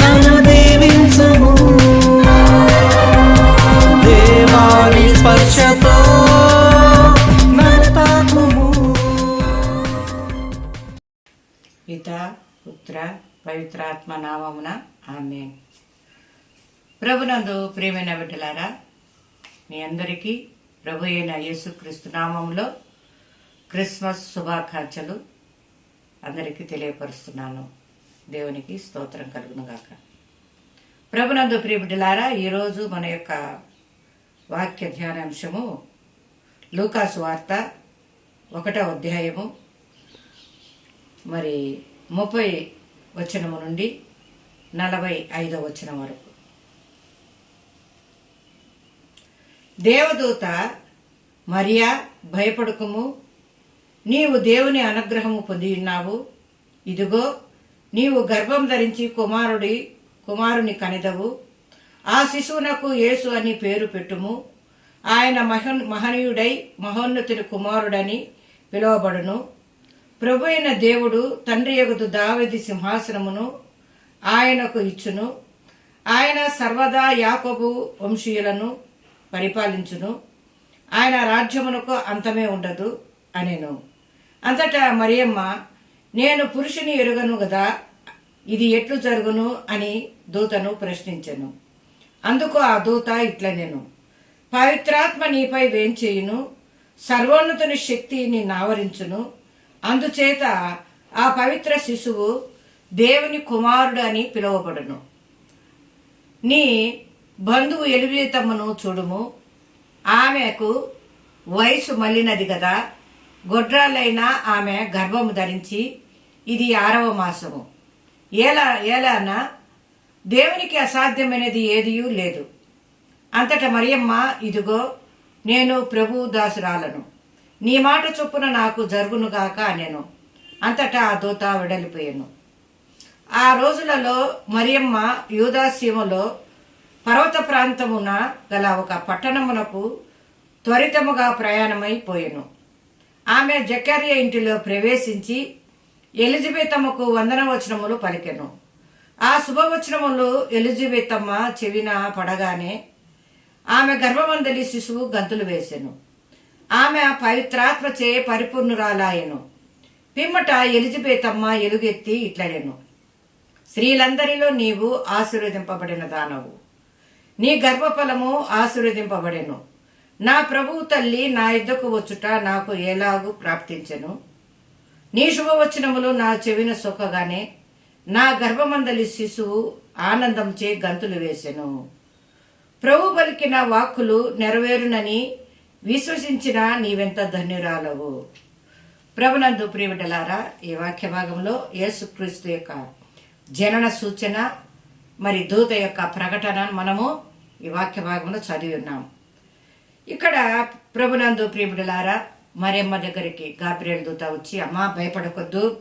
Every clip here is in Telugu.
నన్ను దీవించుము. దేవాని స్పర్శతో పిత పుత్ర పవిత్రాత్మ నామమున ఆమె ప్రభునందు ప్రేమైన బిడ్డలారా మీ అందరికీ ప్రభు అయిన యేసుక్రీస్తు నామంలో క్రిస్మస్ శుభాకాంక్షలు అందరికీ తెలియపరుస్తున్నాను. దేవునికి స్తోత్రం కలుగును గాక ప్రభునందు ప్రియబిడ్డలారా ఈరోజు మన యొక్క వాక్య ధ్యానాంశము లూకాసు వార్త ఒకటో అధ్యాయము మరి ముప్పై వచనము నుండి నలభై ఐదో వచనం వరకు. దేవదూత మరియా భయపడకుము నీవు దేవుని అనుగ్రహము పొంది ఉన్నావు ఇదిగో నీవు గర్భం ధరించి కుమారుడి కుమారుని కనిదవు. ఆ శిశువునకు యేసు అని పేరు పెట్టుము. ఆయన మహన్ మహనీయుడై మహోన్నతుని కుమారుడని పిలువబడును. ప్రభు అయిన దేవుడు తండ్రి యొగదు దావది సింహాసనమును ఆయనకు ఇచ్చును. ఆయన సర్వదా యాకోబు వంశీయులను పరిపాలించును. ఆయన రాజ్యమునకు అంతమే ఉండదు అనెను. అంతటా మరియమ్మ నేను పురుషుని ఎరుగను కదా ఇది ఎట్లు జరుగును అని దూతను ప్రశ్నించెను. అందుకు ఆ దూత ఇట్ల నేను పవిత్రాత్మ నీపై వేంచేయును సర్వోన్నతుని శక్తి నిన్నవరించును అందుచేత ఆ పవిత్ర శిశువు దేవుని కుమారుడు అని పిలువబడును. నీ బంధువు ఎలివేతమ్మను చూడుము. ఆమెకు వయసు మళ్ళినది కదా గొడ్రాలైన ఆమె గర్భము ధరించి ఇది ఆరవ మాసము. ఏలా ఏలాన దేవునికి అసాధ్యమైనది ఏదియూ లేదు. అంతట మరియమ్మ ఇదిగో నేను ప్రభు దాసురాలను. నీ మాట చొప్పున నాకు జరుగునుగాక అనెను. అంతటా ఆ దూత వెడలిపోయాను. ఆ రోజులలో మరియమ్మ యూదాసీమలో పర్వత ప్రాంతమున గల ఒక పట్టణమునకు త్వరితముగా ప్రయాణమైపోయాను ఆమె జకర్య ఇంటిలో ప్రవేశించి ఎలిజబెతమ్మకు వందనవచనములు పలికెను. ఆ శుభవచనములు ఎలిజబెతమ్మ చెవిన పడగానే ఆమె గర్భమందలి శిశువు గంతులు వేసెను. ఆమె పవిత్రాత్మచే పరిపూర్ణురాలాయెను. పిమ్మట ఎలిజబెతమ్మ ఎలుగెత్తి ఇట్లడెను స్త్రీలందరిలో నీవు ఆశీర్వదింపబడిన దానవు. నీ గర్భఫలము ఆశీర్వదింపబడెను. నా ప్రభువు తల్లి నా ఇద్దకు వచ్చుట నాకు ఎలాగూ ప్రాప్తించెను? నీ శుభవచనములు నా చెవిన సొక్కగానే నా గర్భమందలి శిశువు ఆనందంచే గంతులు వేసెను. ప్రభు పలికిన వాక్కులు నెరవేరునని విశ్వసించిన నీవెంత ధన్యురాలవు. ప్రభునందు ప్రియమిటలారా ఈ వాక్య భాగంలో యేసుక్రీస్తు యొక్క జనన సూచన మరి దూత యొక్క ప్రకటన మనము ఈ వాక్య భాగంలో చదివి ఉన్నాం. ఇక్కడ ప్రభునందు ప్రియమిటలారా మరియమ్మ దగ్గరికి గాబ్రియల్ దూత వచ్చి అమ్మా భయపడకొద్దు.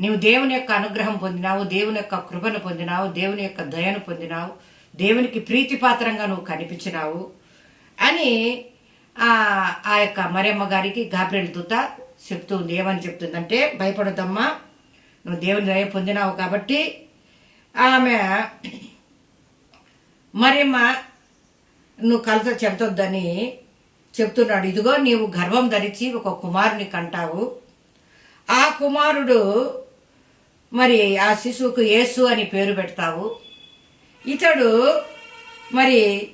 నీవు దేవుని యొక్క అనుగ్రహం పొందినావు దేవుని యొక్క కృపను పొందినావు దేవుని యొక్క దయను పొందినావు దేవునికి ప్రీతిపాత్రంగా నువ్వు కనిపించినావు. అని ఆ యొక్క మరియమ్మ గారికి గాబ్రియల్ దూత చెప్తుంది. ఏమని చెప్తుందంటే భయపడొద్దమ్మా. నువ్వు దేవుని దయ పొందినావు కాబట్టి ఆమె మరియమ్మ నువ్వు కలత చెప్తొద్దని చెప్తున్నాడు ఇదిగో నీవు గర్భం ధరించి ఒక కుమారుని కంటావు. ఆ కుమారుడు మరి ఆ శిశువుకు యేసు అని పేరు పెడతావు. ఇతడు మరి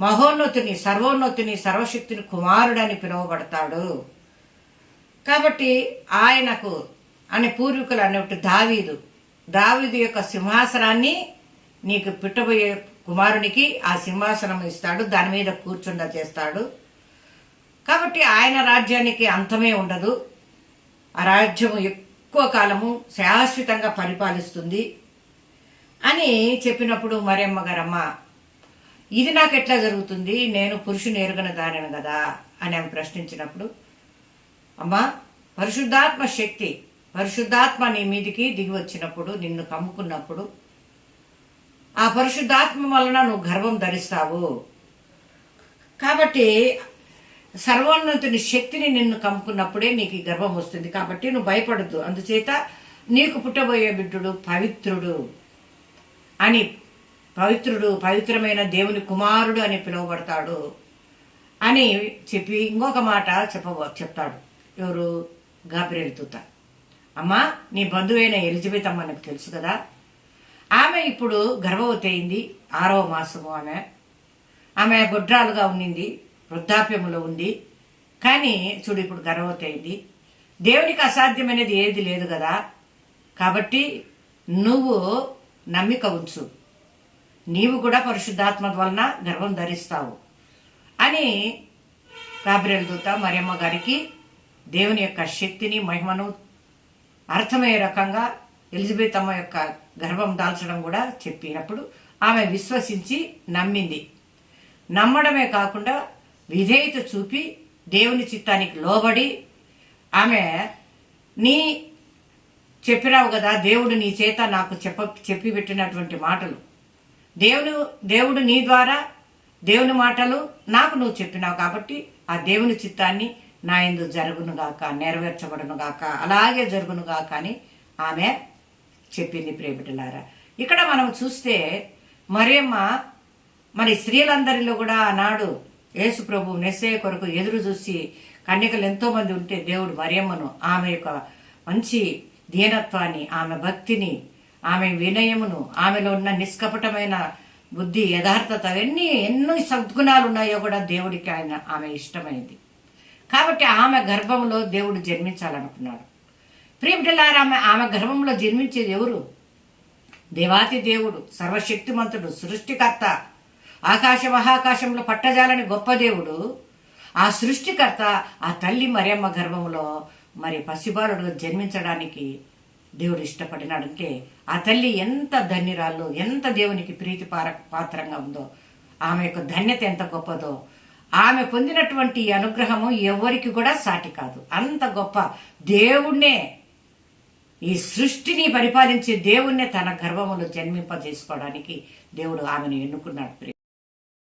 మహోన్నతుని సర్వోన్నతుని సర్వశక్తిని కుమారుడని పిలువబడతాడు. కాబట్టి ఆయనకు అనే పూర్వీకులు అన్నట్టు దావీదు. దావీదు యొక్క సింహాసనాన్ని నీకు పిట్టబోయే కుమారునికి ఆ సింహాసనం ఇస్తాడు. దాని మీద కూర్చుండ చేస్తాడు. కాబట్టి ఆయన రాజ్యానికి అంతమే ఉండదు. ఆ రాజ్యం ఎక్కువ కాలము శాశ్వతంగా పరిపాలిస్తుంది అని చెప్పినప్పుడు మరేమ్మ గారమ్మ ఇది నాకు ఎట్లా జరుగుతుంది? నేను పురుషుని ఎరుగన దానిను కదా? అని ఆమె ప్రశ్నించినప్పుడు అమ్మా పరిశుద్ధాత్మ శక్తి పరిశుద్ధాత్మ నీ మీదికి దిగి వచ్చినప్పుడు నిన్ను కమ్ముకున్నప్పుడు ఆ పరిశుద్ధాత్మ వలన నువ్వు గర్వం ధరిస్తావు. కాబట్టి సర్వోన్నతుని శక్తిని నిన్ను కమ్ముకున్నప్పుడే నీకు ఈ గర్భం వస్తుంది. కాబట్టి నువ్వు భయపడద్దు. అందుచేత నీకు పుట్టబోయే బిడ్డుడు పవిత్రుడు అని పవిత్రుడు పవిత్రమైన దేవుని కుమారుడు అని పిలువబడతాడు అని చెప్పి ఇంకొక మాట చెప్పబో చెప్తాడు. ఎవరు? గాబ్రియల్ దూత. అమ్మా నీ బంధువైన ఎలిజబెత్ అమ్మ నాకు తెలుసు కదా? ఆమె ఇప్పుడు గర్భవతి అయింది ఆరవ మాసము ఆమె. ఆమె గొడ్రాలుగా ఉండింది. వృద్ధాప్యములో ఉంది కానీ చూడు ఇప్పుడు గర్భవతి అయింది. దేవునికి అసాధ్యమైనది ఏది లేదు కదా. కాబట్టి నువ్వు నమ్మిక ఉంచు. నీవు కూడా పరిశుద్ధాత్మ వలన గర్వం ధరిస్తావు అని గాబ్రియల్ దూత మరియమ్మ గారికి దేవుని యొక్క శక్తిని మహిమను అర్థమయ్యే రకంగా ఎలిజబెత్ అమ్మ యొక్క గర్భం దాల్చడం కూడా చెప్పినప్పుడు ఆమె విశ్వసించి నమ్మింది. నమ్మడమే కాకుండా విధేయత చూపి దేవుని చిత్తానికి లోబడి ఆమె నీ చెప్పినావు కదా దేవుడు నీ చేత నాకు చెప్ప చెప్పి పెట్టినటువంటి మాటలు. దేవుడు దేవుడు నీ ద్వారా దేవుని మాటలు నాకు నువ్వు చెప్పినావు కాబట్టి ఆ దేవుని చిత్తాన్ని నా ఎందు జరుగును గాక గాక అలాగే జరుగునుగాక అని ఆమె చెప్పింది ప్రేమిటలారా ఇక్కడ మనం చూస్తే మరేమ్మ మరి స్త్రీలందరిలో కూడా ఆనాడు యేసు ప్రభు నెస్సే కొరకు ఎదురు చూసి కన్యకలు ఎంతో మంది ఉంటే దేవుడు మరియమ్మను ఆమె యొక్క మంచి దీనత్వాన్ని ఆమె భక్తిని ఆమె వినయమును ఆమెలో ఉన్న నిష్కపటమైన బుద్ధి యథార్థత అవన్నీ ఎన్నో సద్గుణాలు ఉన్నాయో కూడా దేవుడికి ఆయన ఆమె ఇష్టమైంది. కాబట్టి ఆమె గర్భంలో దేవుడు జన్మించాలనుకున్నాడు. ప్రియమిటలారా ఆమె ఆమె గర్భంలో జన్మించేది ఎవరు? దేవాతి దేవుడు సర్వశక్తిమంతుడు సృష్టికర్త ఆకాశ మహాకాశంలో పట్టజాలని గొప్ప దేవుడు. ఆ సృష్టికర్త ఆ తల్లి మరియమ్మ గర్భంలో మరి పసిబాలుడు జన్మించడానికి దేవుడు ఇష్టపడినాడంటే ఆ తల్లి ఎంత ధన్యురాలు ఎంత దేవునికి ప్రీతి పాత్రంగా ఉందో ఆమె యొక్క ధన్యత ఎంత గొప్పదో ఆమె పొందినటువంటి అనుగ్రహము ఎవరికి కూడా సాటి కాదు. అంత గొప్ప దేవుణ్ణే ఈ సృష్టిని పరిపాలించే దేవుణ్ణే తన గర్భములో జన్మింపజేసుకోవడానికి దేవుడు ఆమెను ఎన్నుకున్నాడు.